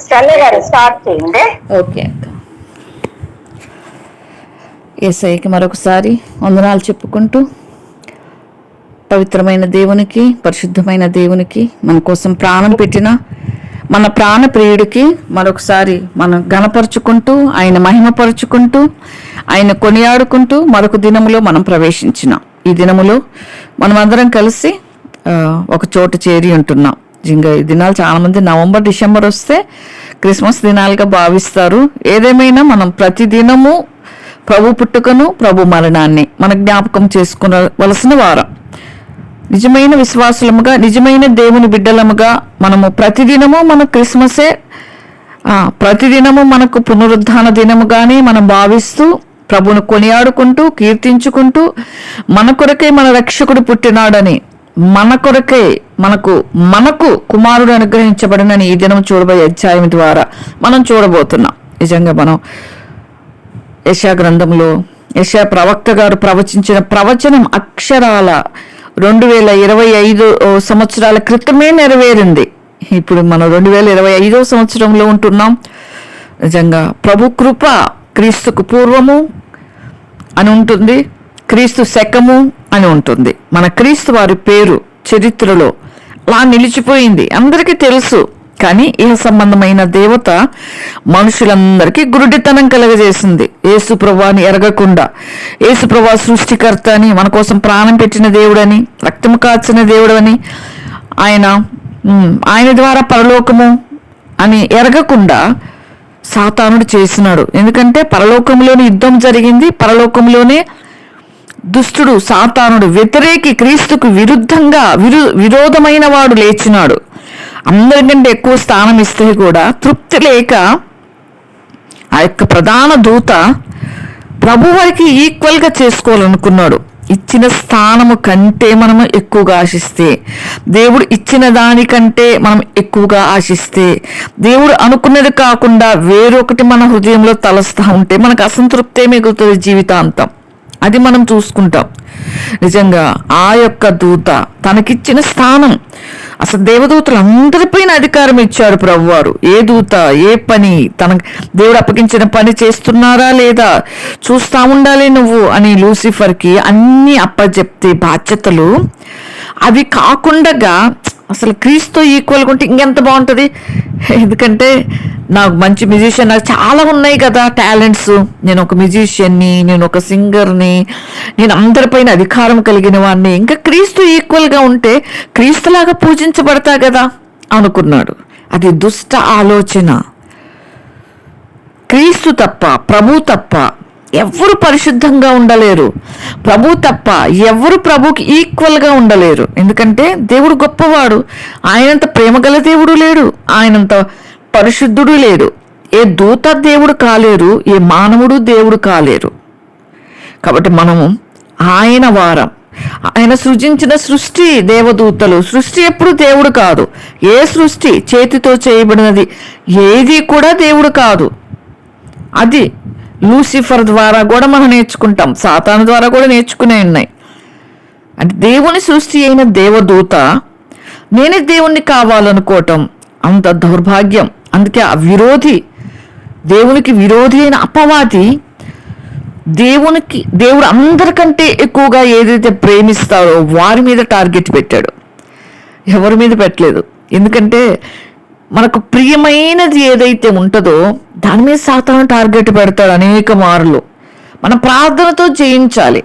స్టెల్ల గారు స్టార్ట్ చేయండి. ఓకే అక్క. ఏసఐకి మరొకసారి వందనాలు చెప్పుకుంటూ పవిత్రమైన దేవునికి పరిశుద్ధమైన దేవునికి మన కోసం ప్రాణం పెట్టిన మన ప్రాణ ప్రియుడికి మరొకసారి మనం గణపరుచుకుంటూ ఆయన మహిమపరుచుకుంటూ ఆయన కొనియాడుకుంటూ మరొక దినములో మనం ప్రవేశించినాం. ఈ దినములో మనం అందరం కలిసి ఒక చోట చేరి ఉంటున్నాం. ఇంకా ఈ దినాలు చాలా మంది నవంబర్ డిసెంబర్ వస్తే క్రిస్మస్ దినాలుగా భావిస్తారు. ఏదేమైనా మనం ప్రతి దినము ప్రభు పుట్టుకను ప్రభు మరణాన్ని మన జ్ఞాపకం చేసుకునవలసిన వారం. నిజమైన విశ్వాసులముగా నిజమైన దేవుని బిడ్డలముగా మనము ప్రతిదినము మన క్రిస్మసే ప్రతిదినము మనకు పునరుద్ధాన దినముగానే మనం భావిస్తూ ప్రభును కొనియాడుకుంటూ కీర్తించుకుంటూ మన కొరకే మన రక్షకుడు పుట్టినాడని మన కొరకే మనకు మనకు కుమారుడు అనుగ్రహించబడినని ఈ దినం చూడబోయే అధ్యాయం ద్వారా మనం చూడబోతున్నాం. నిజంగా మనం యశా గ్రంథంలో యశా ప్రవక్త గారు ప్రవచించిన ప్రవచనం అక్షరాల రెండు వేల ఇరవై ఐదు సంవత్సరాల క్రితమే నెరవేరింది. ఇప్పుడు మనం రెండు వేల ఇరవై ఐదో సంవత్సరంలో ఉంటున్నాం. నిజంగా ప్రభు కృప క్రీస్తుకు పూర్వము అని ఉంటుంది. క్రీస్తు శకము అని ఉంటుంది. మన క్రీస్తు వారి పేరు చరిత్రలో అలా నిలిచిపోయింది. అందరికీ తెలుసు. కానీ ఇహ సంబంధమైన దేవత మనుషులందరికీ గురుడితనం కలగజేసింది. యేసు ప్రభాని ఎరగకుండా. యేసు ప్రభా సృష్టికర్త అని మన కోసం ప్రాణం పెట్టిన దేవుడని రక్తము కాచిన దేవుడని ఆయన ఆయన ద్వారా పరలోకము అని ఎరగకుండా సాతానుడు చేసినాడు. ఎందుకంటే పరలోకంలోనే యుద్ధం జరిగింది. పరలోకంలోనే దుష్టుడు సాతానుడు వ్యతిరేకి క్రీస్తుకు విరుద్ధంగా విరు విరోధమైన వాడు లేచినాడు. అందరికంటే ఎక్కువ స్థానం ఇస్తే కూడా తృప్తి లేక ఆ యొక్క ప్రధాన దూత ప్రభువారికి ఈక్వల్గా చేసుకోవాలనుకున్నాడు. ఇచ్చిన స్థానము కంటే మనము ఎక్కువగా ఆశిస్తే దేవుడు ఇచ్చిన దానికంటే మనం ఎక్కువగా ఆశిస్తే దేవుడు అనుకున్నది కాకుండా వేరొకటి మన హృదయంలో తలస్తా ఉంటే మనకు అసంతృప్తే మిగులుతుంది జీవితాంతం. అది మనం చూసుకుంటాం. నిజంగా ఆ యొక్క దూత తనకిచ్చిన స్థానం అసలు దేవదూతలు అందరిపైన అధికారం ఇచ్చారు ప్రభువారు. ఏ దూత ఏ పని తన దేవుడు అప్పగించిన పని చేస్తున్నారా లేదా చూస్తా ఉండాలి నువ్వు అని లూసిఫర్కి అన్ని అప్పచెప్తే బాధ్యతలు అవి కాకుండా అసలు క్రీస్తో ఈక్వల్గా ఉంటే ఇంకెంత బాగుంటుంది? ఎందుకంటే నాకు మంచి మ్యూజిషియన్ నాకు చాలా ఉన్నాయి కదా టాలెంట్స్ నేను ఒక మ్యూజిషియన్ని నేను ఒక సింగర్ని నేను అందరిపైన అధికారం కలిగిన వాడిని. ఇంకా క్రీస్తు ఈక్వల్గా ఉంటే క్రీస్తులాగా పూజించబడతా కదా అనుకున్నాడు. అది దుష్ట ఆలోచన. క్రీస్తు తప్ప ప్రభు తప్ప ఎవరు పరిశుద్ధంగా ఉండలేరు. ప్రభు తప్ప ఎవరు ప్రభుకి ఈక్వల్గా ఉండలేరు. ఎందుకంటే దేవుడు గొప్పవాడు. ఆయనంత ప్రేమగల దేవుడు లేడు. ఆయనంత పరిశుద్ధుడు లేడు. ఏ దూత దేవుడు కాలేరు. ఏ మానవుడు దేవుడు కాలేరు. కాబట్టి మనము ఆయన వారం. ఆయన సృజించిన సృష్టి దేవదూతలు. సృష్టి ఎప్పుడు దేవుడు కాదు. ఏ సృష్టి చేతితో చేయబడినది ఏది కూడా దేవుడు కాదు. అది లూసిఫర్ ద్వారా కూడా మనం నేర్చుకుంటాం. సాతాను ద్వారా కూడా నేర్చుకునే ఉన్నాయి. అంటే దేవుని సృష్టి అయిన దేవదూత నేనే దేవుణ్ణి కావాలనుకోవటం అంత దౌర్భాగ్యం. అందుకే ఆ విరోధి దేవునికి విరోధి అయిన అపవాది దేవునికి దేవుడు అందరికంటే ఎక్కువగా ఏదైతే ప్రేమిస్తాడో వారి మీద టార్గెట్ పెట్టాడు. ఎవరి మీద పెట్టలేదు. ఎందుకంటే మనకు ప్రియమైనది ఏదైతే ఉంటుందో దాని మీద సాతాను టార్గెట్ పెడతాడు అనేక మార్లు. మన ప్రార్థనతో జయించాలి.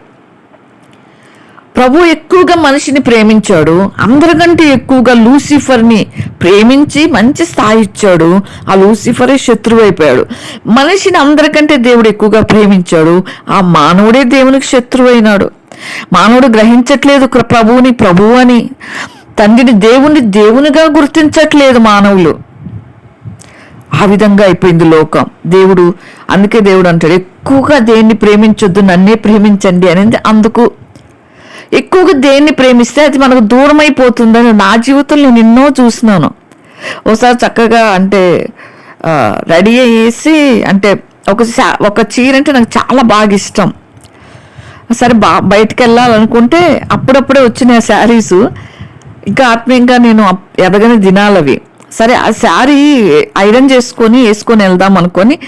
ప్రభు ఎక్కువగా మనిషిని ప్రేమించాడు. అందరికంటే ఎక్కువగా లూసిఫర్ని ప్రేమించి మంచి స్థాయి ఇచ్చాడు. ఆ లూసిఫరే శత్రువు అయిపోయాడు. మనిషిని అందరికంటే దేవుడు ఎక్కువగా ప్రేమించాడు. ఆ మానవుడే దేవునికి శత్రువు అయినాడు. మానవుడు గ్రహించట్లేదు ప్రభువుని ప్రభువు అని. తండ్రిని దేవుని దేవునిగా గుర్తించట్లేదు మానవులు. ఆ విధంగా అయిపోయింది లోకం. దేవుడు అందుకే దేవుడు అంటాడు ఎక్కువగా దేన్ని ప్రేమించొద్దు నన్నే ప్రేమించండి అనేది అందుకు. ఎక్కువగా దేన్ని ప్రేమిస్తే అది మనకు దూరం అయిపోతుందని నా జీవితంలో నేను ఎన్నో చూసినాను. ఒకసారి చక్కగా అంటే రెడీ అయ్యేసి అంటే ఒక శా- ఒక చీర అంటే నాకు చాలా బాగా ఇష్టం. సరే బా బయటకు వెళ్ళాలనుకుంటే అప్పుడప్పుడే వచ్చిన శారీస్. ఇంకా ఆత్మీయంగా నేను అప్- ఎదగని దినాలవి. సరే ఆ శారీ ఐరన్ చేసుకొని వేసుకొని వెళ్దాం అనుకొని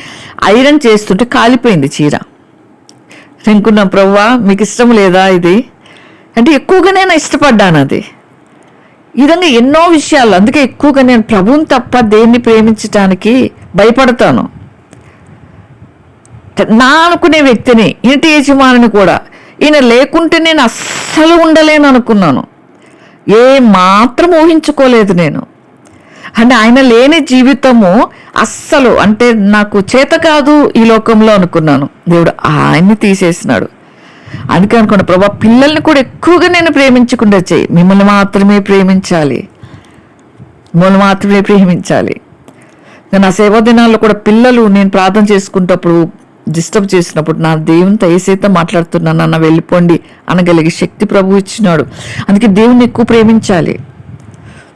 ఐరన్ చేస్తుంటే కాలిపోయింది చీర. రింకున్న ప్రవ్వా మీకు ఇష్టం లేదా ఇది? అంటే ఎక్కువగా నేను ఇష్టపడ్డాను అది. ఈ విధంగా ఎన్నో విషయాలు అందుకే ఎక్కువగా నేను ప్రభువుని తప్ప దేన్ని ప్రేమించటానికి భయపడతాను. నా అనుకునే వ్యక్తిని ఇంటి యజమానిని కూడా ఈయన లేకుంటే నేను అస్సలు ఉండలేను అనుకున్నాను. ఏ మాత్రం ఊహించుకోలేదు నేను. అంటే ఆయన లేని జీవితము అస్సలు అంటే నాకు చేత కాదు ఈ లోకంలో అనుకున్నాను. దేవుడు ఆయన్ని తీసేసినాడు. అందుకే అనుకున్న ప్రభా పిల్లల్ని కూడా ఎక్కువగా నేను ప్రేమించకుండా చేయి మిమ్మల్ని మాత్రమే ప్రేమించాలి. మిమ్మల్ని మాత్రమే ప్రేమించాలి. నా సేవా దినాల్లో కూడా పిల్లలు నేను ప్రార్థన చేసుకుంటప్పుడు డిస్టర్బ్ చేసినప్పుడు నా దేవునితో ఏసైతే మాట్లాడుతున్నాను అన్న వెళ్ళిపోండి అనగలిగే శక్తి ప్రభు ఇచ్చినాడు. అందుకే దేవుని ఎక్కువ ప్రేమించాలి.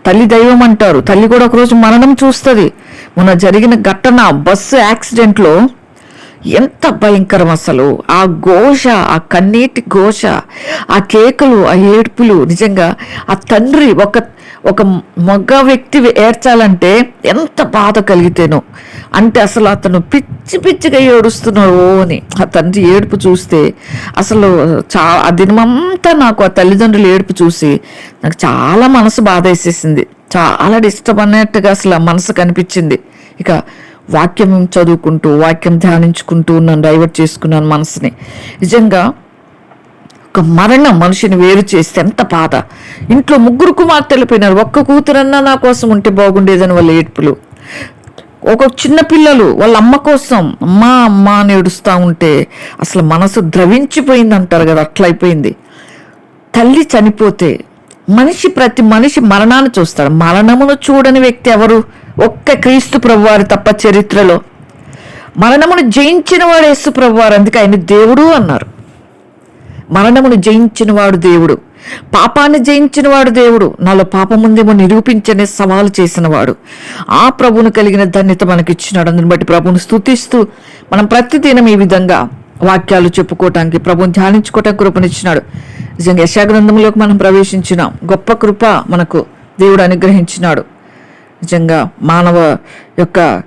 తల్లి దైవం అంటారు. తల్లి కూడా ఒకరోజు మరణం చూస్తుంది. మొన్న జరిగిన ఘటన బస్సు యాక్సిడెంట్లో ఎంత భయంకరం అసలు. ఆ ఘోష ఆ కన్నీటి ఘోష ఆ కేకలు ఆ ఏడుపులు నిజంగా ఆ తండ్రి ఒక ఒక మగ వ్యక్తి ఏడ్చాలంటే ఎంత బాధ కలిగితేనో? అంటే అసలు అతను పిచ్చి పిచ్చిగా ఏడుస్తున్నాడు అని. ఆ తండ్రి ఏడుపు చూస్తే అసలు చా ఆ దినమంతా నాకు ఆ తల్లిదండ్రులు ఏడుపు చూసి నాకు చాలా మనసు బాధ వేసేసింది. చాలా డిస్టర్బ్ అన్నట్టుగా అసలు ఆ మనసు కనిపించింది. ఇక వాక్యం చదువుకుంటూ వాక్యం ధ్యానించుకుంటూ నన్ను డైవర్ట్ చేసుకున్నాను మనసుని. నిజంగా ఒక మరణం మనిషిని వేరు చేస్తే ఎంత బాధ. ఇంట్లో ముగ్గురు కుమార్తెలు పోయినారు. ఒక్క కూతురన్నా నా కోసం ఉంటే బాగుండేదని వాళ్ళ ఏడ్పులు. ఒక చిన్న పిల్లలు వాళ్ళ అమ్మ కోసం అమ్మా అమ్మ అని ఏడుస్తూ ఉంటే అసలు మనసు ద్రవించిపోయింది అంటారు కదా అట్లయిపోయింది. తల్లి చనిపోతే మనిషి ప్రతి మనిషి మరణాన్ని చూస్తాడు. మరణమును చూడని వ్యక్తి ఎవరు? ఒక్క క్రీస్తు ప్రభువారు తప్ప చరిత్రలో. మరణమును జయించిన వాడు యేసు ప్రభువారు. అందుకే ఆయన దేవుడు అన్నారు. మరణమును జయించినవాడు దేవుడు. పాపాన్ని జయించినవాడు దేవుడు. నాలో పాపముందేమో నిరూపించనే సవాలు చేసినవాడు. ఆ ప్రభువును కలిగిన ధన్యత మనకి ఇచ్చినాడు అందుని బట్టి ప్రభువును స్తుతిస్తూ మనం ప్రతిదినం ఈ విధంగా వాక్యాలు చెప్పుకోవటానికి ప్రభుని ధ్యానించుకోవటానికి కృపనిచ్చినాడు. నిజంగా యశాగ్రంథంలోకి మనం ప్రవేశించినాం. గొప్ప కృప మనకు దేవుడు అనుగ్రహించినాడు. నిజంగా మానవ యొక్క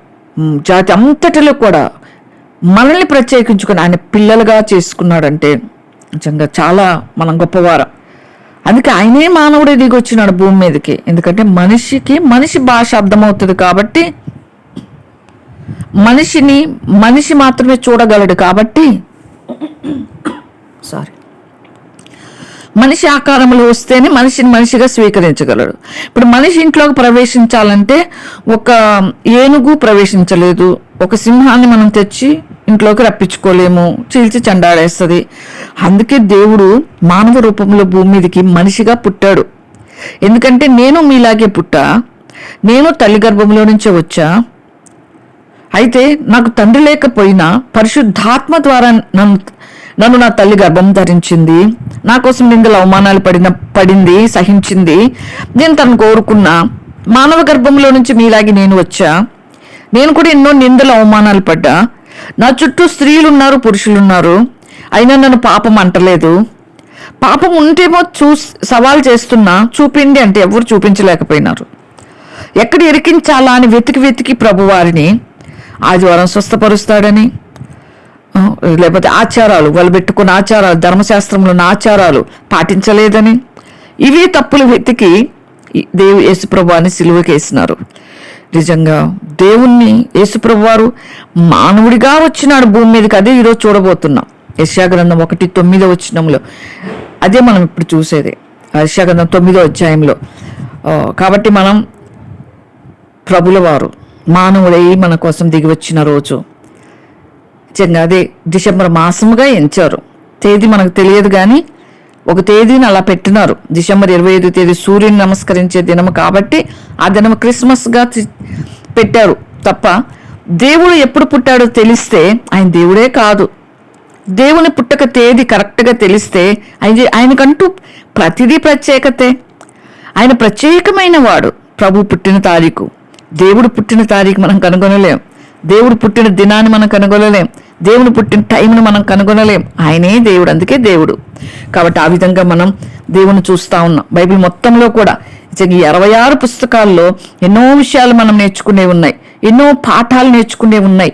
జాతి అంతటిలో కూడా మనల్ని ప్రత్యేకించుకొని ఆయన పిల్లలుగా చేసుకున్నాడంటే నిజంగా చాలా మనం గొప్పవారం. అందుకే ఆయనే మానవుడే దిగి వచ్చినాడు భూమి మీదకి. ఎందుకంటే మనిషికి మనిషి భాష అర్థమవుతుంది కాబట్టి మనిషిని మనిషి మాత్రమే చూడగలడు కాబట్టి సారీ. మనిషి ఆకారంలో వస్తేనే మనిషిని మనిషిగా స్వీకరించగలడు. ఇప్పుడు మనిషి ఇంట్లోకి ప్రవేశించాలంటే ఒక ఏనుగు ప్రవేశించలేదు. ఒక సింహాన్ని మనం తెచ్చి ఇంట్లోకి రప్పించుకోలేము చీల్చి చండాడేస్తుంది అందుకే దేవుడు మానవ రూపంలో భూమి మీదకి మనిషిగా పుట్టాడు. ఎందుకంటే నేను మీలాగే పుట్టా నేను తల్లి గర్భంలో నుంచే వచ్చా. అయితే నాకు తండ్రి లేకపోయినా పరిశుద్ధాత్మ ద్వారా నన్ను నన్ను నా తల్లి గర్భం ధరించింది. నా కోసం నిందల అవమానాలు పడిన పడింది సహించింది. నేను తను కోరుకున్నా మానవ గర్భంలో నుంచి మీలాగి నేను వచ్చా. నేను కూడా ఎన్నో నిందల అవమానాలు పడ్డా. నా చుట్టూ స్త్రీలు ఉన్నారు అయినా నన్ను పాపం అంటలేదు. పాపం ఉంటేమో చూ సవాల్ చేస్తున్నా చూపిండి అంటే ఎవరు చూపించలేకపోయినారు. ఎక్కడ ఇరికించాలా అని వెతికి వెతికి ప్రభువారిని ఆదివారం స్వస్థపరుస్తాడని లేకపోతే ఆచారాలు వాళ్ళు పెట్టుకున్న ఆచారాలు ధర్మశాస్త్రంలో ఉన్న ఆచారాలు పాటించలేదని ఇవే తప్పులు వెతికి ఈ దేవు యేసుప్రభు అని సిలువకేసినారు. నిజంగా దేవుణ్ణి యేసుప్రభు వారు మానవుడిగా వచ్చినాడు. భూమి మీదకి అదే ఈరోజు చూడబోతున్నాం. యశాగ్రంథం ఒకటి తొమ్మిదో వచ్చినంలో అదే మనం ఇప్పుడు చూసేది. యశాగ్రంథం తొమ్మిదో అధ్యాయంలో. కాబట్టి మనం ప్రభుల వారు మానవుడై మన కోసం దిగి వచ్చిన రోజు. నిజంగా అదే డిసెంబర్ మాసముగా ఎంచారు. తేదీ మనకు తెలియదు కానీ ఒక తేదీని అలా పెట్టినారు. డిసెంబర్ ఇరవై ఐదు తేదీ సూర్యుని నమస్కరించే దినము కాబట్టి ఆ దినం క్రిస్మస్గా పెట్టారు. తప్ప దేవుడు ఎప్పుడు పుట్టాడో తెలిస్తే ఆయన దేవుడే కాదు. దేవుని పుట్టక తేదీ కరెక్ట్గా తెలిస్తే ఆయన ఆయనకంటూ ప్రతిదీ ప్రత్యేకతే. ఆయన ప్రత్యేకమైన వాడు. ప్రభు పుట్టిన తారీఖు. దేవుడు పుట్టిన తారీఖు మనం కనుగొనలేం. దేవుడు పుట్టిన దినాన్ని మనం కనుగొనలేం. దేవుని పుట్టిన టైంను మనం కనుగొనలేం. ఆయనే దేవుడు అందుకే దేవుడు. కాబట్టి ఆ విధంగా మనం దేవుని చూస్తా ఉన్నాం. బైబిల్ మొత్తంలో కూడా నిజంగా ఈ అరవై ఆరు పుస్తకాల్లో ఎన్నో విషయాలు మనం నేర్చుకునే ఉన్నాయి. ఎన్నో పాఠాలు నేర్చుకునే ఉన్నాయి.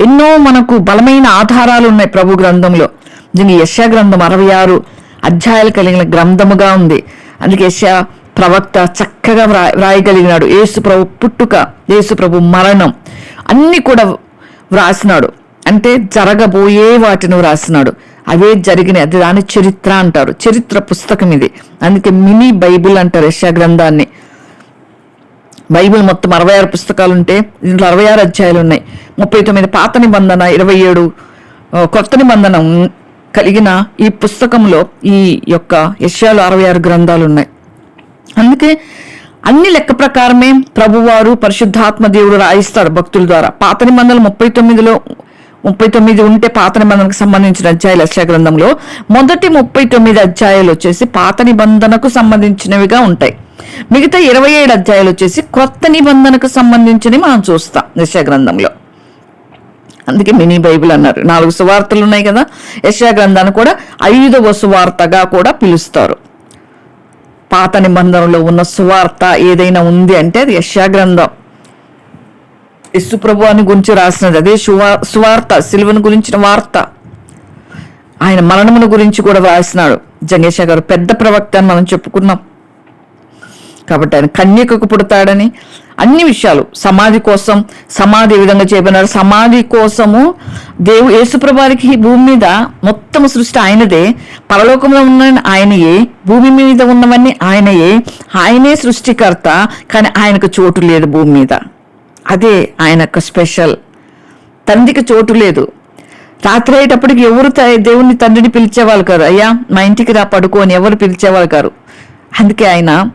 ఎన్నో మనకు బలమైన ఆధారాలు ఉన్నాయి ప్రభు గ్రంథంలో. దీని యశా గ్రంథం అరవై ఆరు అధ్యాయాలు కలిగిన గ్రంథముగా ఉంది. అందుకే యశా ప్రవక్త చక్కగా వ్రా వ్రాయగలిగినాడు. యేసు ప్రభు పుట్టుక యేసు ప్రభు మరణం అన్ని కూడా వ్రాసినాడు. అంటే జరగబోయే వాటిని వ్రాసినాడు అవే జరిగినాయి అది దాని చరిత్ర అంటారు. చరిత్ర పుస్తకం ఇది. అందుకే మినీ బైబిల్ అంటారు యశా గ్రంథాన్ని. బైబిల్ మొత్తం అరవై ఆరు పుస్తకాలు ఉంటే దీంట్లో అరవై ఆరు అధ్యాయాలు ఉన్నాయి ముప్పై తొమ్మిది పాత నిబంధన ఇరవై ఏడు కొత్త నిబంధన కలిగిన ఈ పుస్తకంలో ఈ యొక్క యశ్యాలు అరవై ఆరు గ్రంథాలు ఉన్నాయి అందుకే అన్ని లెక్క ప్రకారమే ప్రభువారు పరిశుద్ధాత్మ దేవుడు రాయిస్తాడు భక్తుల ద్వారా. పాత నిబంధనలు ముప్పై తొమ్మిదిలో ముప్పై తొమ్మిది ఉంటే పాత నిబంధనకు సంబంధించిన అధ్యాయులు యశ్యా గ్రంథంలో మొదటి ముప్పై తొమ్మిది అధ్యాయాలు వచ్చేసి పాత నిబంధనకు సంబంధించినవిగా ఉంటాయి. మిగతా ఇరవై ఏడు అధ్యాయాలు వచ్చేసి కొత్త నిబంధనకు సంబంధించినవి మనం చూస్తాం యశా గ్రంథంలో. అందుకే మినీ బైబిల్ అన్నారు. నాలుగు సువార్తలు ఉన్నాయి కదా. యశ్యా గ్రంథాన్ని కూడా ఐదవ సువార్తగా కూడా పిలుస్తారు. పాత నిబంధనలో ఉన్న సువార్త ఏదైనా ఉంది అంటే అది యశ్యా గ్రంథం. యస్సు ప్రభు అని గురించి రాసినది. అదే సువా సువార్త సిలువను గురించిన వార్త. ఆయన మరణమును గురించి కూడా రాసినాడు. జంగేశ గారు పెద్ద ప్రవక్త అని మనం చెప్పుకున్నాం. కాబట్టి ఆయన కన్యకకు పుడతాడని అన్ని విషయాలు సమాధి కోసం సమాధి విధంగా చేయబడినారు సమాధి కోసము దేవు యేసుప్రభానికి భూమి మీద మొత్తం సృష్టి ఆయనదే. పరలోకంలో ఉన్న ఆయనయే. భూమి మీద ఉన్నవన్నీ ఆయనయే. ఆయనే సృష్టికర్త. కానీ ఆయనకు చోటు లేదు భూమి మీద. అదే ఆయన యొక్క స్పెషల్. తండ్రికి చోటు లేదు. రాత్రి అయ్యేటప్పటికి ఎవరు దేవుని దేవుణ్ణి తండ్రిని పిలిచేవాళ్ళు కారు. అయ్యా మా ఇంటికి రా పడుకోని ఎవరు పిలిచేవాళ్ళు కారు. అందుకే ఆయన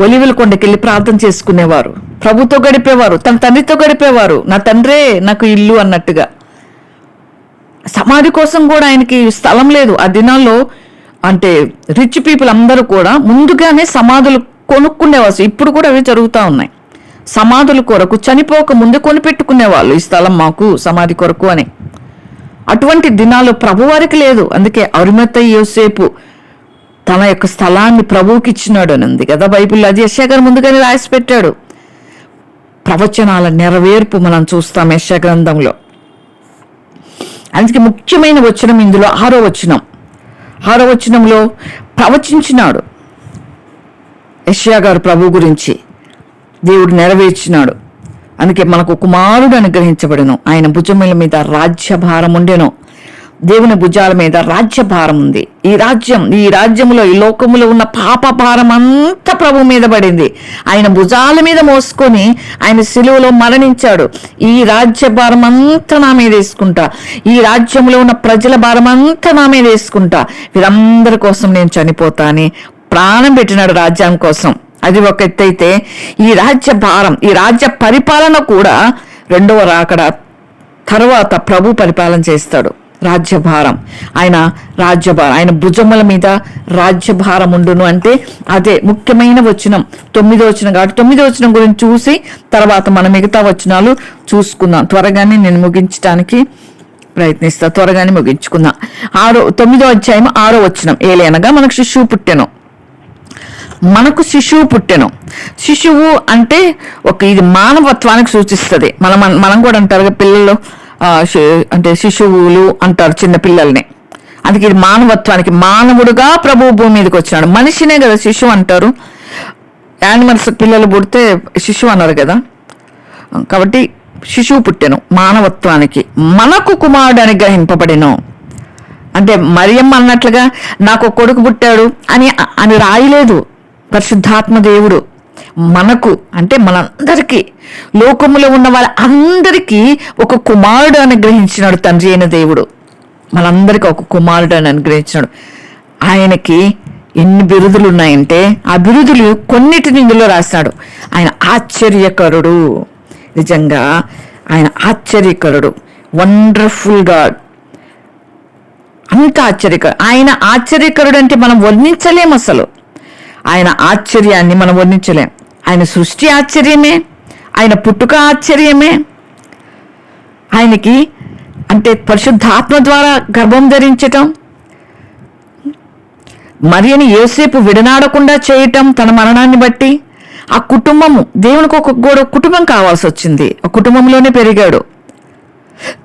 ఒలివల కొండకెళ్ళి ప్రార్థన చేసుకునేవారు. ప్రభుతో గడిపేవారు తన తండ్రితో గడిపేవారు. నా తండ్రే నాకు ఇల్లు అన్నట్టుగా. సమాధి కోసం కూడా ఆయనకి స్థలం లేదు. ఆ దినాల్లో అంటే రిచ్ పీపుల్ అందరూ కూడా ముందుగానే సమాధులు కొనుక్కునేవారు ఇప్పుడు కూడా అవి జరుగుతూ ఉన్నాయి. సమాధుల కొరకు చనిపోక ముందు కొనిపెట్టుకునేవాళ్ళు ఈ స్థలం మాకు సమాధి కొరకు అని. అటువంటి దినాలు ప్రభువారికి లేదు. అందుకే అరుమత యోసేపు తన యొక్క స్థలాన్ని ప్రభువుకి ఇచ్చినాడు అని ఉంది కదా బైబిల్లో. అది యశాగర్ ముందుగానే రాసి పెట్టాడు ప్రవచనాల నెరవేర్పు మనం చూస్తాం యశ గ్రంథంలో. అందుకే ముఖ్యమైన వచనం ఇందులో ఆరో వచనం. ఆరో వచనంలో ప్రవచించినాడు యశ్యా గారు ప్రభు గురించి. దేవుడు నెరవేర్చినాడు. అందుకే మనకు కుమారుడు అనుగ్రహించబడను. ఆయన భుజముల మీద రాజ్యభారం ఉండెను. దేవుని భుజాల మీద రాజ్యభారం ఉంది. ఈ రాజ్యం ఈ రాజ్యములో ఈ లోకములో ఉన్న పాప భారం అంతా ప్రభు మీద పడింది. ఆయన భుజాల మీద మోసుకొని ఆయన సిలువలో మరణించాడు. ఈ రాజ్య భారం అంతా నా మీద వేసుకుంటా. ఈ రాజ్యంలో ఉన్న ప్రజల భారం అంతా నా మీద వేసుకుంటా. వీరందరి కోసం నేను చనిపోతా అని ప్రాణం పెట్టినాడు రాజ్యం కోసం. అది ఒక ఎత్తైతే ఈ రాజ్య భారం ఈ రాజ్య పరిపాలన కూడా రెండవ రాకడ తర్వాత ప్రభు పరిపాలన చేస్తాడు. రాజ్యభారం ఆయన రాజ్యభారం ఆయన భుజముల మీద రాజ్యభారం ఉండును అంటే అదే ముఖ్యమైన వచనం. తొమ్మిదో వచనం కాబట్టి తొమ్మిదో వచనం గురించి చూసి తర్వాత మన మిగతా వచనాలు చూసుకుందాం. త్వరగానే నేను ముగించడానికి ప్రయత్నిస్తా. త్వరగానే ముగించుకుందాం. ఆరో తొమ్మిదో అధ్యాయం ఆరో వచనం. ఏలేనగా మనకు శిశువు పుట్టెను. మనకు శిశువు పుట్టెను. శిశువు అంటే ఒక ఇది మానవత్వానికి సూచిస్తుంది. మనం మనం కూడా అంటారు పిల్లలు అంటే శిశువులు అంటారు చిన్న పిల్లల్ని. అందుకే ఇది మానవత్వానికి మానవుడుగా ప్రభు భూమి మీదకి వచ్చినాడు. మనిషినే కదా శిశువు అంటారు. యానిమల్స్ పిల్లలు పుడితే శిశువు అన్నారు కదా. కాబట్టి శిశువు పుట్టెను మానవత్వానికి. మనకు కుమారుడు అనుగ్రహింపబడెను అంటే మరియమ్మ అన్నట్లుగా నాకు కొడుకు పుట్టాడు అని అని రాయలేదు. పరిశుద్ధాత్మ దేవుడు మనకు అంటే మనందరికీ లోకములో ఉన్న వాళ్ళ అందరికీ ఒక కుమారుడు అనుగ్రహించినాడు తండ్రి అయిన దేవుడు. మనందరికీ ఒక కుమారుడు అని అనుగ్రహించినాడు. ఆయనకి ఎన్ని బిరుదులు ఉన్నాయంటే ఆ బిరుదులు కొన్నిటిని ఇందులో రాశాడు. ఆయన ఆశ్చర్యకరుడు. నిజంగా ఆయన ఆశ్చర్యకరుడు. వండర్ఫుల్ గాడ్ అంత ఆశ్చర్యకరుడు. ఆయన ఆశ్చర్యకరుడు అంటే మనం వర్ణించలేము అసలు. ఆయన ఆశ్చర్యాన్ని మనం వర్ణించలేం. ఆయన సృష్టి ఆశ్చర్యమే ఆయన పుట్టుక ఆశ్చర్యమే. ఆయనకి అంటే పరిశుద్ధాత్మ ద్వారా గర్భం ధరించటం మరియని ఏసేపు విడనాడకుండా చేయటం తన మరణాన్ని బట్టి ఆ కుటుంబము దేవునికి ఒక గోడ కుటుంబం కావాల్సి వచ్చింది. ఆ కుటుంబంలోనే పెరిగాడు.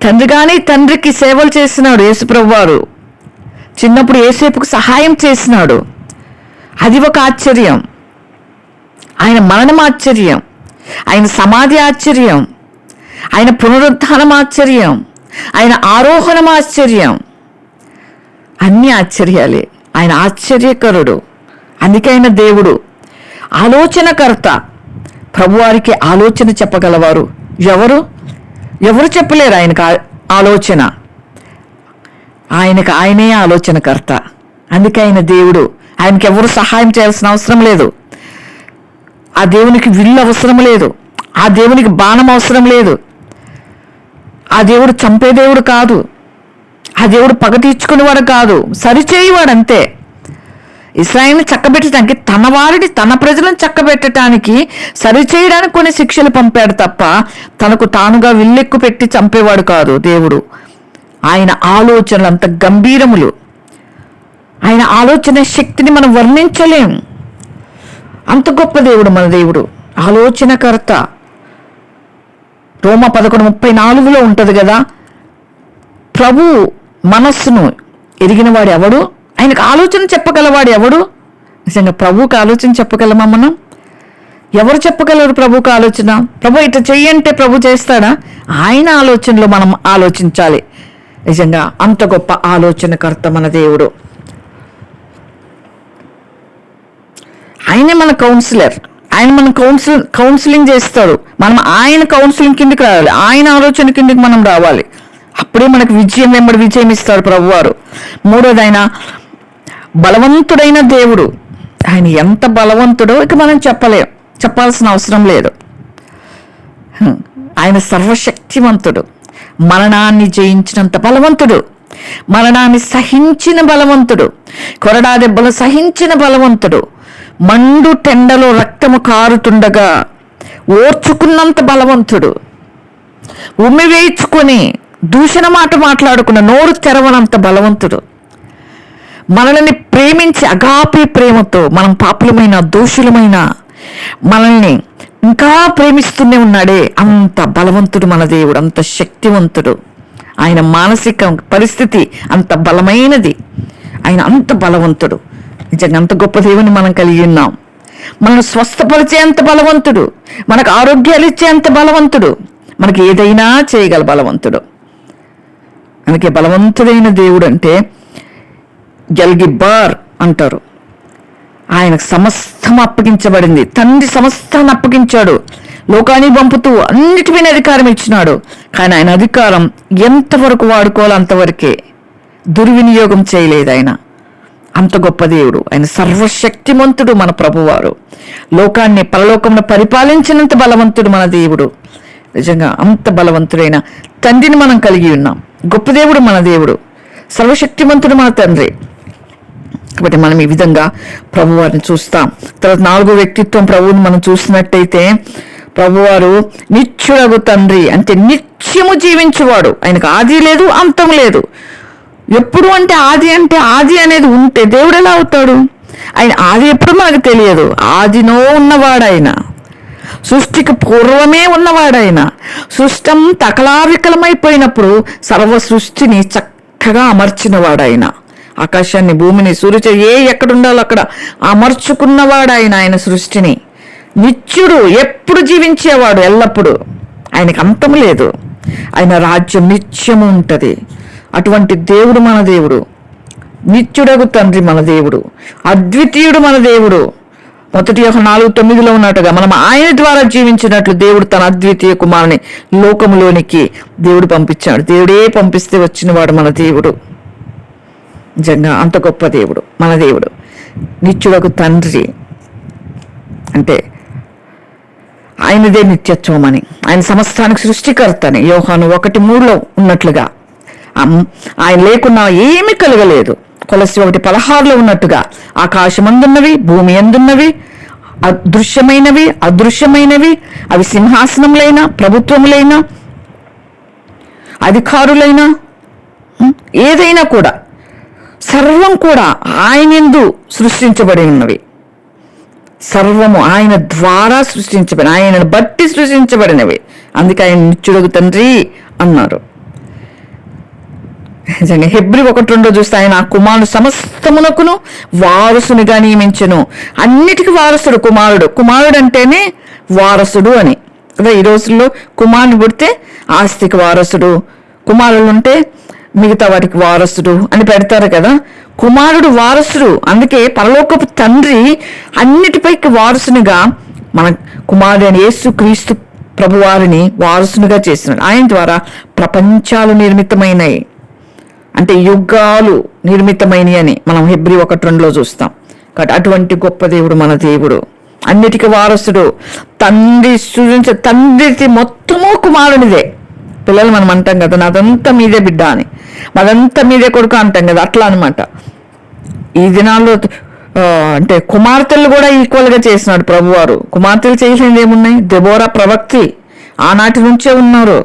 తండ్రిగానే తండ్రికి సేవలు చేసినాడు యేసుప్రభు వారు చిన్నప్పుడు ఏసేపుకు సహాయం చేసినాడు. అది ఒక ఆశ్చర్యం. ఆయన మరణం ఆశ్చర్యం. ఆయన సమాధి ఆశ్చర్యం. ఆయన పునరుద్ధానం ఆశ్చర్యం. ఆయన ఆరోహణం ఆశ్చర్యం. అన్ని ఆశ్చర్యాలే. ఆయన ఆశ్చర్యకరుడు. అందుకైన దేవుడు. ఆలోచనకర్త. ప్రభువారికి ఆలోచన చెప్పగలవారు. ఎవరు? ఎవరు చెప్పలేరు ఆయనకు ఆలోచన? ఆయనకు ఆయనే ఆలోచనకర్త. అందుకే ఆయన దేవుడు. ఆయనకి ఎవరు సహాయం చేయాల్సిన అవసరం లేదు. ఆ దేవునికి విల్లు అవసరం లేదు. ఆ దేవునికి బాణం అవసరం లేదు. ఆ దేవుడు చంపే దేవుడు కాదు. ఆ దేవుడు పగ తీర్చుకునేవాడు కాదు. సరిచేయవాడు అంతే. ఇస్రాయిల్ని చక్కబెట్టడానికి తన వారిని తన ప్రజలను చక్కబెట్టడానికి సరిచేయడానికి కొన్ని శిక్షలు పంపాడు తప్ప తనకు తానుగా విల్లెక్కు పెట్టి చంపేవాడు కాదు దేవుడు. ఆయన ఆలోచనలు అంత గంభీరములు. ఆయన ఆలోచన శక్తిని మనం వర్ణించలేం. అంత గొప్ప దేవుడు మన దేవుడు. ఆలోచనకర్త. రోమ పదకొండు ముప్పై నాలుగులో ఉంటుంది కదా? ప్రభు మనస్సును ఎరిగినవాడు ఎవడు? ఆయనకు ఆలోచన చెప్పగలవాడు ఎవడు? నిజంగా ప్రభుకి ఆలోచన చెప్పగలమా మనం? ఎవరు చెప్పగలరు ప్రభువుకి ఆలోచన? ప్రభు ఇట్లా చెయ్యంటే ప్రభు చేస్తాడా? ఆయన ఆలోచనలో మనం ఆలోచించాలి. నిజంగా అంత గొప్ప ఆలోచనకర్త మన దేవుడు. ఆయనే మన కౌన్సిలర్ ఆయన మన కౌన్సిల్ కౌన్సిలింగ్ చేస్తాడు. మనం ఆయన కౌన్సిలింగ్ కిందకి రావాలి. ఆయన ఆలోచన కిందకి మనం రావాలి. అప్పుడే మనకు విజయం వెంబడి విజయం ఇస్తాడు ప్రభువారు. మూడోదైన బలవంతుడైన దేవుడు. ఆయన ఎంత బలవంతుడో ఇక మనం చెప్పలేం. చెప్పాల్సిన అవసరం లేదు. ఆయన సర్వశక్తివంతుడు. మరణాన్ని జయించినంత బలవంతుడు. మరణాన్ని సహించిన బలవంతుడు. కొరడా దెబ్బలు సహించిన బలవంతుడు. మండు టెండలో రక్తము కారుతుండగా ఓర్చుకున్నంత బలవంతుడు. ఉమ్మి వేయించుకొని దూషణ మాట మాట్లాడుకున్న నోరు తెరవనంత బలవంతుడు. మనల్ని ప్రేమించి అగాపి ప్రేమతో మనం పాపులమైన దోషులమైన మనల్ని ఇంకా ప్రేమిస్తూనే ఉన్నాడే అంత బలవంతుడు మన దేవుడు అంత శక్తివంతుడు. ఆయన మానసిక పరిస్థితి అంత బలమైనది. ఆయన అంత బలవంతుడు. నిజంగా అంత గొప్ప దేవుని మనం కలిగి ఉన్నాం. మనల్ని స్వస్థపరిచే అంత బలవంతుడు. మనకు ఆరోగ్యాలు ఇచ్చే అంత బలవంతుడు. మనకి ఏదైనా చేయగల బలవంతుడు. మనకి బలవంతుడైన దేవుడు అంటే గెల్గిబ్బార్ అంటారు. ఆయనకు సమస్తం అప్పగించబడింది. తండ్రి సమస్తాన్ని అప్పగించాడు. లోకాన్ని పంపుతూ అన్నిటిపైన అధికారం ఇచ్చినాడు. కానీ ఆయన అధికారం ఎంతవరకు వాడుకోవాలో అంతవరకే. దుర్వినియోగం చేయలేదు ఆయన. అంత గొప్ప దేవుడు. ఆయన సర్వశక్తిమంతుడు మన ప్రభువారు. లోకాన్ని పరలోకంలో పరిపాలించినంత బలవంతుడు మన దేవుడు. నిజంగా అంత బలవంతుడైన తండ్రిని మనం కలిగి ఉన్నాం. గొప్ప దేవుడు మన దేవుడు. సర్వశక్తిమంతుడు మన తండ్రి. కాబట్టి మనం ఈ విధంగా ప్రభువారిని చూస్తాం. తర్వాత నాలుగో వ్యక్తిత్వం ప్రభువుని మనం చూసినట్టయితే ప్రభువారు నిత్యుడగు తండ్రి. అంటే నిత్యము జీవించువాడు. ఆయనకు ఆది లేదు అంతం లేదు. ఎప్పుడు అంటే ఆది అంటే ఆది అనేది ఉంటే దేవుడు ఎలా అవుతాడు? ఆయన ఆది ఎప్పుడు మనకు తెలియదు. ఆదినో ఉన్నవాడాయన సృష్టికి పూర్వమే ఉన్నవాడాయన సృష్టం తకలావికలమైపోయినప్పుడు సర్వ సృష్టిని చక్కగా అమర్చినవాడాయన ఆకాశాన్ని భూమిని సూర్యుచ ఏ ఎక్కడుండాలో అక్కడ అమర్చుకున్నవాడాయన ఆయన సృష్టిని. నిత్యుడు ఎప్పుడు జీవించేవాడు? ఎల్లప్పుడూ. ఆయనకు అంతం లేదు. ఆయన రాజ్యం నిత్యము ఉంటుంది. అటువంటి దేవుడు మన దేవుడు. నిత్యుడగు తండ్రి మన దేవుడు. అద్వితీయుడు మన దేవుడు. మొదటి ఒక నాలుగు తొమ్మిదిలో ఉన్నట్టుగా మనం ఆయన ద్వారా జీవించినట్లు దేవుడు తన అద్వితీయ కుమారుని లోకములోనికి దేవుడు పంపించాడు. దేవుడే పంపిస్తే వచ్చినవాడు మన దేవుడు. నిజంగా అంత గొప్ప దేవుడు మన దేవుడు. నిత్యుడకు తండ్రి. అంటే ఆయనదే నిత్యత్వం అని ఆయన సమస్తానికి సృష్టికర్తని. యోహాను ఒకటి మూడులో ఉన్నట్లుగా ఆయన లేకున్నా ఏమీ కలగలేదు. కొలసి ఒకటి పదహారులో ఉన్నట్టుగా ఆకాశమందున్నవి భూమి ఎందున్నవి అదృశ్యమైనవి అదృశ్యమైనవి అవి సింహాసనములైన ప్రభుత్వములైన అధికారులైనా ఏదైనా కూడా సర్వం కూడా ఆయనందు సృష్టించబడి ఉన్నవి. సర్వము ఆయన ద్వారా సృష్టించబడి ఆయనను బట్టి సృష్టించబడినవి. అందుకే ఆయన నిత్యుడుగు తండ్రి అన్నారు. నిజంగా హెబ్రి ఒకటి రెండో చూస్తే ఆయన ఆ కుమారుడు సమస్తమునకును వారసునిగా నియమించను. అన్నిటికీ వారసుడు కుమారుడు. కుమారుడు అంటేనే వారసుడు అని. కదా ఈ రోజుల్లో కుమారుడు పుడితే ఆస్తికి వారసుడు. కుమారులు ఉంటే మిగతా వాటికి వారసుడు అని పెడతారు కదా. కుమారుడు వారసుడు. అందుకే పరలోకపు తండ్రి అన్నిటిపైకి వారసునిగా మన కుమారుడు అని యేసు క్రీస్తు ప్రభువారిని వారసునిగా చేసినాడు. ఆయన ద్వారా ప్రపంచాలు నిర్మితమైనవి అంటే యుగాలు నిర్మితమైనవి అని మనం హెబ్రి ఒకటి రెండులో చూస్తాం. కాబట్టి అటువంటి గొప్ప దేవుడు మన దేవుడు. అన్నిటికీ వారసుడు. తండ్రి సృజించ తండ్రికి మొత్తము కుమారునిదే. పిల్లలు మనం అంటాం కదా నాదంతా మీదే బిడ్డ అని. మాదంతా మీదే కొడుకు అంటాం కదా అట్లా అనమాట ఈ దినాల్లో అంటే కుమార్తెలు కూడా ఈక్వల్గా చేసినాడు ప్రభువారు. కుమార్తెలు చేసింది ఏమున్నాయి? దెబోరా ప్రవక్తి ఆనాటి నుంచే ఉన్నారు.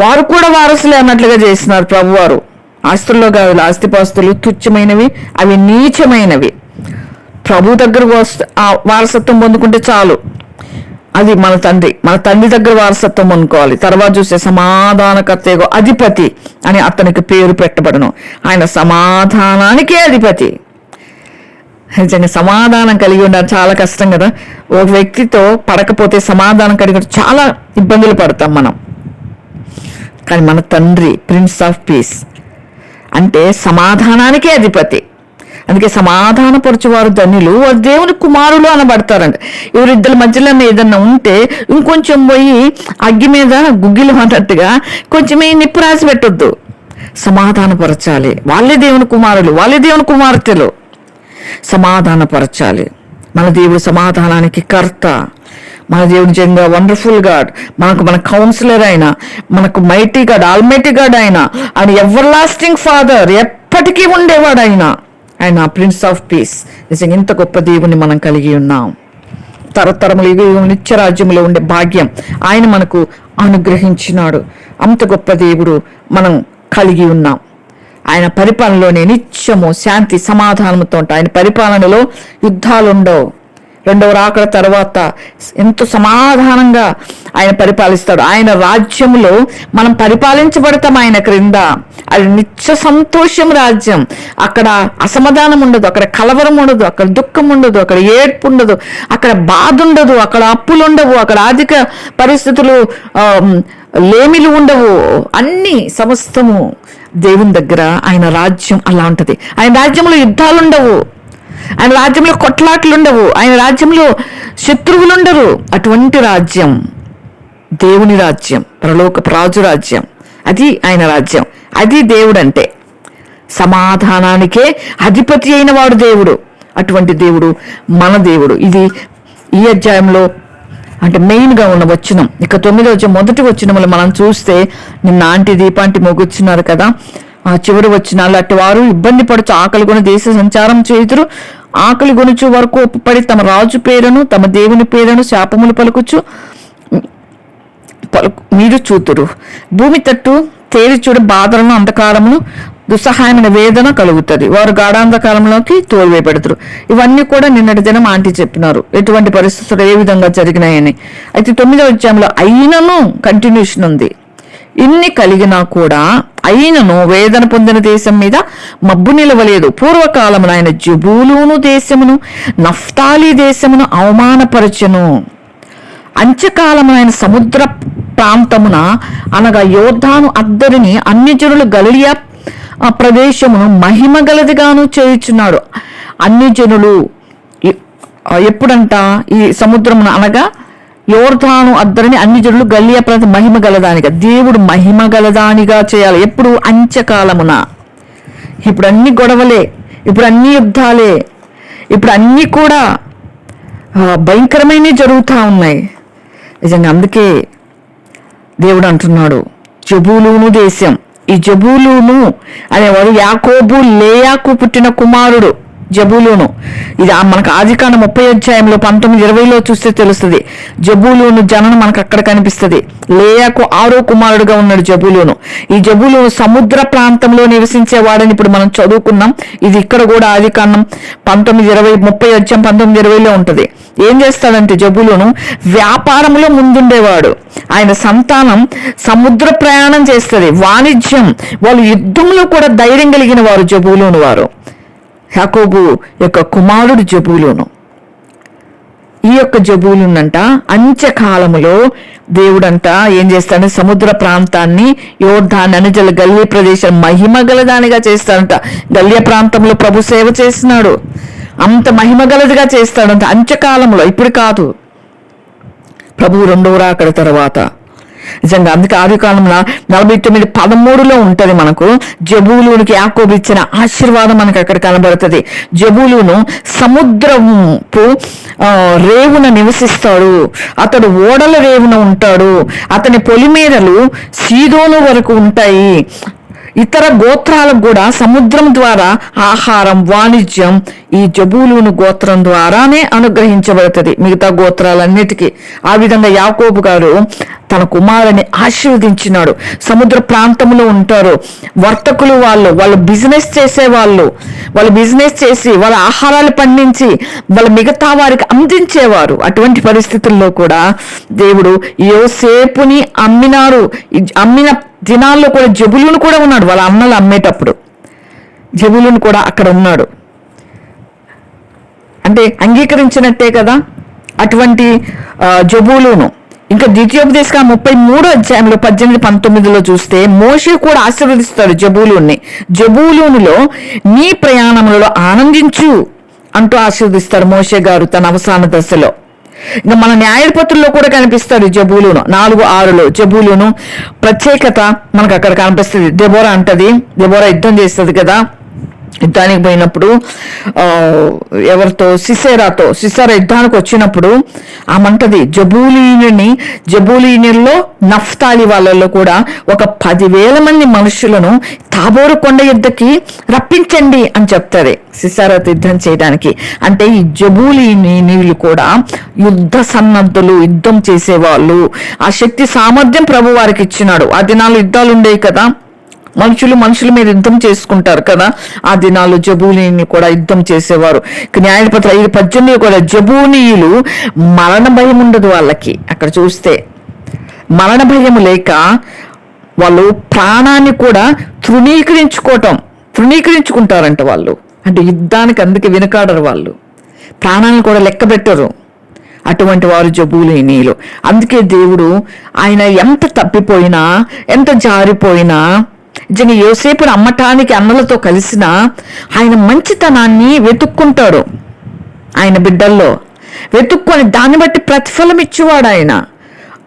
వారు కూడా వారసులే అన్నట్లుగా చేసినారు ప్రభువారు. ఆస్తుల్లో కాదు ఆస్తిపాస్తులు తుచ్చమైనవి అవి నీచమైనవి. ప్రభు దగ్గర వస్త- ఆ వారసత్వం పొందుకుంటే చాలు. అది మన తండ్రి మన తండ్రి దగ్గర వారసత్వం అనుకోవాలి తర్వాత చూస్తే సమాధానకర్తego అధిపతి అని అతనికి పేరు పెట్టబడను. ఆయన సమాధానానికే అధిపతి. నిజంగా సమాధానం కలిగి ఉండాలి చాలా కష్టం కదా. ఒక వ్యక్తితో పడకపోతే సమాధానం కలిగి చాలా ఇబ్బందులు పడతాం మనం. కానీ మన తండ్రి ప్రిన్స్ ఆఫ్ పీస్ అంటే సమాధానానికే అధిపతి. అందుకే సమాధానపరచువారు ధన్యులు వారు దేవుని కుమారులు అనబడతారంట. ఇవరిద్దరి మధ్యలో ఏదన్నా ఉంటే ఇంకొంచెం పోయి అగ్గి మీద గుగ్గిలు అన్నట్టుగా కొంచెం ఈ నిప్పు రాసి పెట్టొద్దు. సమాధానపరచాలి. వాళ్ళే దేవుని కుమారులు వాళ్ళే దేవుని కుమార్తెలు. సమాధానపరచాలి. మన దేవుడు సమాధానానికి కర్త. మన దేవుడు నిజంగా వండర్ఫుల్ గాడ్ మనకు మన కౌన్సిలర్ అయిన మనకు మైటీ గాడ్ ఆల్మైటీ గాడ్ ఆయన ఆయన ఎవర్ లాస్టింగ్ ఫాదర్ ఎప్పటికీ ఉండేవాడు ఆయన ఆయన ప్రిన్స్ ఆఫ్ పీస్ నిజంగా ఇంత గొప్ప దేవుని మనం కలిగి ఉన్నాం. తరతరములు యుగ యుగములు ఉండే భాగ్యం ఆయన మనకు అనుగ్రహించినాడు. అంత గొప్ప దేవుడు మనం కలిగి ఉన్నాం. ఆయన పరిపాలనలోనే నిత్యము శాంతి సమాధానంతో ఉంటాయి ఆయన పరిపాలనలో యుద్ధాలు ఉండవు రెండవ రాకడ తర్వాత ఎంతో సమాధానంగా ఆయన పరిపాలిస్తాడు. ఆయన రాజ్యంలో మనం పరిపాలించబడతాం ఆయన క్రింద. అది నిత్య సంతోషం రాజ్యం. అక్కడ అసమాధానం ఉండదు అక్కడ కలవరం ఉండదు అక్కడ దుఃఖం ఉండదు అక్కడ ఏడ్పు ఉండదు అక్కడ బాధ ఉండదు అక్కడ అప్పులు ఉండవు అక్కడ ఆర్థిక పరిస్థితులు లేమిలు ఉండవు. అన్ని సమస్తము దేవుని దగ్గర ఆయన రాజ్యం అలా ఉంటది ఆయన రాజ్యంలో యుద్ధాలు ఉండవు. ఆయన రాజ్యంలో కొట్లాట్లు ఉండవు ఆయన రాజ్యంలో శత్రువులు ఉండరు అటువంటి రాజ్యం దేవుని రాజ్యం పరలోక రాజు రాజ్యం. అది ఆయన రాజ్యం. అది దేవుడు అంటే సమాధానానికే అధిపతి అయిన వాడు దేవుడు. అటువంటి దేవుడు మన దేవుడు. ఇది ఈ అధ్యాయంలో అంటే మెయిన్గా ఉన్న వచనం. ఇక తొమ్మిదో వచ్చే మొదటి వచనములు మనం చూస్తే నిన్న ఆంటీ దీపాంటి మొగుచున్నారు కదా. ఆ చివరి వచ్చినాలు అట్టి వారు ఇబ్బంది పడుచు ఆకలి కొని దేశ సంచారం చేతురు ఆకలి గొనుచు వరకు ఒప్పుపడి తమ రాజు పేరును తమ దేవుని పేరును శాపములు పలుకుచు పలుకు మీరు చూతురు. భూమి తట్టు తేరి చూడ బాధలను అంధకారమును దుస్సహాయమైన వేదన కలుగుతుంది. వారు గాఢాంధకారంలోకి తోలివేయబెడతారు. ఇవన్నీ కూడా నిన్నటి దినం ఆంటీ చెప్పినారు. ఎటువంటి పరిస్థితులు ఏ విధంగా జరిగినాయని. అయితే తొమ్మిదో అధ్యాయంలో అయినను కంటిన్యూషన్ ఉంది. ఇన్ని కలిగినా కూడా అయినను వేదన పొందిన దేశం మీద మబ్బు నిలవలేదు. పూర్వకాలమున ఆయన జుబూలూను దేశమును నఫ్తాలి దేశమును అవమానపరచెను. ఆయన సముద్ర ప్రాంతమున అనగా యోధాను అద్దరిని అన్ని జనులు గలియా ఆ ప్రదేశమును మహిమ గలదిగాను చేయుచున్నాడు. అన్ని జనులు ఎప్పుడంట ఈ సముద్రమున అనగా యోర్ధాను అద్దరిని అన్ని జనులు గలియా ప్రతి మహిమ గలదానిగా దేవుడు మహిమ గలదానిగా చేయాలి. ఎప్పుడు అంత్యకాలమున. ఇప్పుడు అన్ని గొడవలే ఇప్పుడు అన్ని యుద్ధాలే ఇప్పుడు అన్ని కూడా భయంకరమైనవి జరుగుతూ ఉన్నాయి. నిజంగా అందుకే దేవుడు అంటున్నాడు జబూలును దేశం. ఈ జబూలును అనేవాడు యాకోబు లేయాకు పుట్టిన కుమారుడు. జబూలూను. ఇది మనకు ఆదికాండ ముప్పై అధ్యాయంలో పంతొమ్మిది ఇరవైలో చూస్తే తెలుస్తుంది. జబూలూను జననం మనకు అక్కడ కనిపిస్తుంది. లేయాకు ఆరో కుమారుడుగా ఉన్నాడు జబూలూను. ఈ జబూలూను సముద్ర ప్రాంతంలో నివసించేవాడని ఇప్పుడు మనం చదువుకున్నాం. ఇది ఇక్కడ కూడా ఆదికాండం పంతొమ్మిది ఇరవై ముప్పై అధ్యాయం పంతొమ్మిది ఇరవైలో ఉంటుంది. ఏం చేస్తాడంటే జబులును? వ్యాపారంలో ముందుండేవాడు. ఆయన సంతానం సముద్ర ప్రయాణం చేస్తుంది. వాణిజ్యం. వాళ్ళు యుద్ధంలో కూడా ధైర్యం కలిగిన వారు జబూలోను వారు. యాకోబు యొక్క కుమారుడు జబులోను. ఈ యొక్క జబులునంట అంత్యకాలములో దేవుడంట ఏం చేస్తాడు సముద్ర ప్రాంతాన్ని యోర్ధాన్ అనుజల గల్లీ ప్రదేశం మహిమ గలదానిగా చేస్తాడంట. గల్య ప్రాంతంలో ప్రభు సేవ చేస్తున్నాడు. అంత మహిమ గలదిగా చేస్తాడంట అంత్యకాలంలో ఇప్పుడు కాదు. ప్రభు రెండవ రాకడ తర్వాత నిజంగా అందుకే ఆది కాలంలో నలభై తొమ్మిది పదమూడులో ఉంటుంది మనకు. జబూలునికి యాకోబు ఇచ్చిన ఆశీర్వాదం మనకు అక్కడ కనబడుతుంది. జబూలును సముద్రపు రేవున నివసిస్తాడు. అతడు ఓడల రేవున ఉంటాడు. అతని పొలిమేరలు సీదోను వరకు ఉంటాయి. ఇతర గోత్రాలకు కూడా సముద్రం ద్వారా ఆహారం వాణిజ్యం ఈ జబూలును గోత్రం ద్వారానే అనుగ్రహించబడుతుంది. మిగతా గోత్రాలన్నిటికీ. ఆ విధంగా యాకోబు గారు తన కుమారుని ఆశీర్వదించినాడు. సముద్ర ప్రాంతంలో ఉంటారు. వర్తకులు వాళ్ళు వాళ్ళు బిజినెస్ చేసే వాళ్ళు బిజినెస్ చేసి వాళ్ళ ఆహారాలు పండించి వాళ్ళ మిగతా వారికి అందించేవారు. అటువంటి పరిస్థితుల్లో కూడా దేవుడు యోసేపుని అమ్మినారు. అమ్మిన దినాల్లో కూడా జబులును కూడా ఉన్నాడు. వాళ్ళ అన్నలు అమ్మేటప్పుడు. జబులును కూడా అక్కడ ఉన్నాడు. అంటే అంగీకరించినట్టే కదా అటువంటి జబులును. ఇంకా ద్వితీయోపదేశక ముప్పై మూడో అధ్యాయంలో పద్దెనిమిది పంతొమ్మిదిలో చూస్తే మోషే కూడా ఆశీర్వదిస్తాడు జబూలుని జబూలునిలో నీ ప్రయాణములలో ఆనందించు అంటూ ఆశీర్వదిస్తాడు మోషే గారు తన అవసాన దశలో. ఇంకా మన న్యాయపత్రుల్లో కూడా కనిపిస్తాడు జబూలును. నాలుగు ఆరులో జబూలును ప్రత్యేకత మనకు అక్కడ కనిపిస్తుంది. దెబోరా అంటది. దెబోరా యుద్ధం చేస్తుంది కదా. యుద్ధానికి పోయినప్పుడు ఎవరితో? సిసేరాతో. సిసేరా యుద్ధానికి వచ్చినప్పుడు ఆమంటది జబూలీని జబూలీనిలో నఫ్తాలి వాళ్ళలో కూడా ఒక పదివేల మంది మనుషులను తాబోరు కొండ యుద్ధకి రప్పించండి అని చెప్తుంది సిసారాతో యుద్ధం చేయడానికి. అంటే ఈ జబూలీని నీళ్ళు కూడా యుద్ధ సన్నద్ధులు యుద్ధం చేసేవాళ్ళు. ఆ శక్తి సామర్థ్యం ప్రభు వారికి ఇచ్చినాడు. ఆ దినాలు యుద్ధాలు ఉండేవి కదా. మనుషులు మనుషుల మీద యుద్ధం చేసుకుంటారు కదా. ఆ దినాలు జబూనీని కూడా యుద్ధం చేసేవారు. న్యాయపత్ర ఐదు పద్దెనిమిది కూడా జబూనీయులు మరణ భయం ఉండదు వాళ్ళకి. అక్కడ చూస్తే మరణ భయం లేక వాళ్ళు ప్రాణాన్ని కూడా తృణీకరించుకోవటం తృణీకరించుకుంటారంట వాళ్ళు. అంటే యుద్ధానికి అందుకే వెనుకాడరు వాళ్ళు. ప్రాణాలను కూడా లెక్క పెట్టరు అటువంటి వారు జబూలు నీళ్ళు అందుకే దేవుడు ఆయన ఎంత తప్పిపోయినా ఎంత జారిపోయినా నిజంగా యోసేపును అమ్మటానికి అన్నలతో కలిసిన ఆయన మంచితనాన్ని వెతుక్కుంటాడు. ఆయన బిడ్డల్లో వెతుక్కొని దాన్ని బట్టి ప్రతిఫలం ఇచ్చేవాడు ఆయన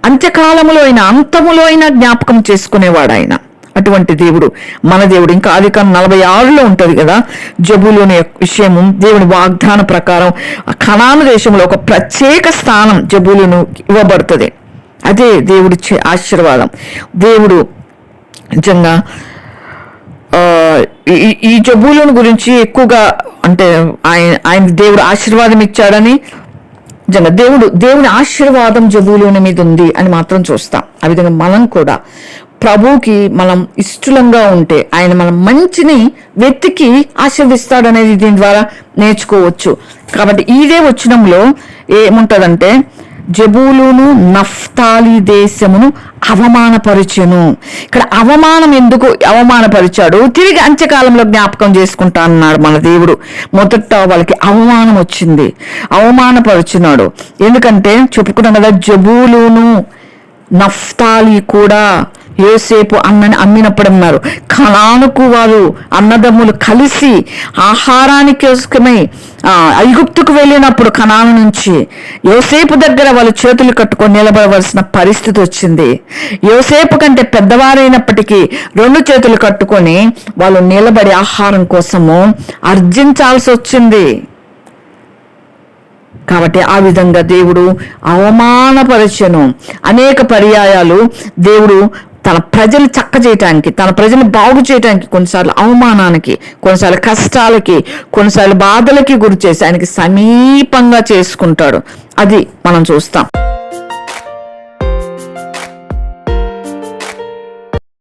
అంత్యకాలములో అయినా అంతములో అయినా జ్ఞాపకం చేసుకునేవాడు ఆయన అటువంటి దేవుడు మన దేవుడు ఇంకా అది కాలం నలభై ఆరులో ఉంటుంది కదా. జబులోని విషయము దేవుని వాగ్దాన ప్రకారం కణాను దేశంలో ఒక ప్రత్యేక స్థానం జబులును ఇవ్వబడుతుంది. అదే దేవుడిచ్చే ఆశీర్వాదం. దేవుడు నిజంగా ఈ- ఈ జబూలను గురించి ఎక్కువగా అంటే ఆయన ఆయన దేవుడు ఆశీర్వాదం ఇచ్చాడని నిజంగా దేవుడు దేవుని ఆశీర్వాదం జబూలోని మీద ఉంది అని మాత్రం చూస్తాం. ఆ విధంగా మనం కూడా ప్రభువుకి మనం ఇష్టలంగా ఉంటే ఆయన మనం మంచిని వెతికి ఆశీర్విస్తాడనేది దీని ద్వారా నేర్చుకోవచ్చు. కాబట్టి ఇదే వచ్చినంలో ఏముంటుందంటే జబూలును నఫ్తాలి దేశమును అవమానపరిచెను. ఇక్కడ అవమానం ఎందుకు అవమానపరిచాడు? తిరిగి అంత్యకాలంలో జ్ఞాపకం చేసుకుంటా అన్నాడు మన దేవుడు. మొదట వాళ్ళకి అవమానం వచ్చింది. అవమానపరుచున్నాడు ఎందుకంటే చెప్పుకున్నాం కదా జబూలును నఫ్తాలి కూడా యోసేపు అన్నని అమ్మినప్పుడు అన్నారు కణానుకు వారు అన్నదమ్ములు కలిసి ఆహారానికి కోసమై ఐగుప్తుకు వెళ్ళినప్పుడు కణాను నుంచి యోసేపు దగ్గర వాళ్ళు చేతులు కట్టుకొని నిలబడవలసిన పరిస్థితి వచ్చింది. యోసేపు కంటే పెద్దవారైనప్పటికీ రెండు చేతులు కట్టుకొని వాళ్ళు నిలబడి ఆహారం కోసము అర్జించాల్సి వచ్చింది. కాబట్టి ఆ విధంగా దేవుడు అవమానపరచను. అనేక పర్యాయాలు దేవుడు తన ప్రజలు చక్క చేయటానికి తన ప్రజలు బాగు చేయటానికి కొన్నిసార్లు అవమానానికి కొన్నిసార్లు కష్టాలకి కొన్నిసార్లు బాధలకి గురి చేసి ఆయనకి సమీపంగా చేసుకుంటాడు. అది మనం చూస్తాం.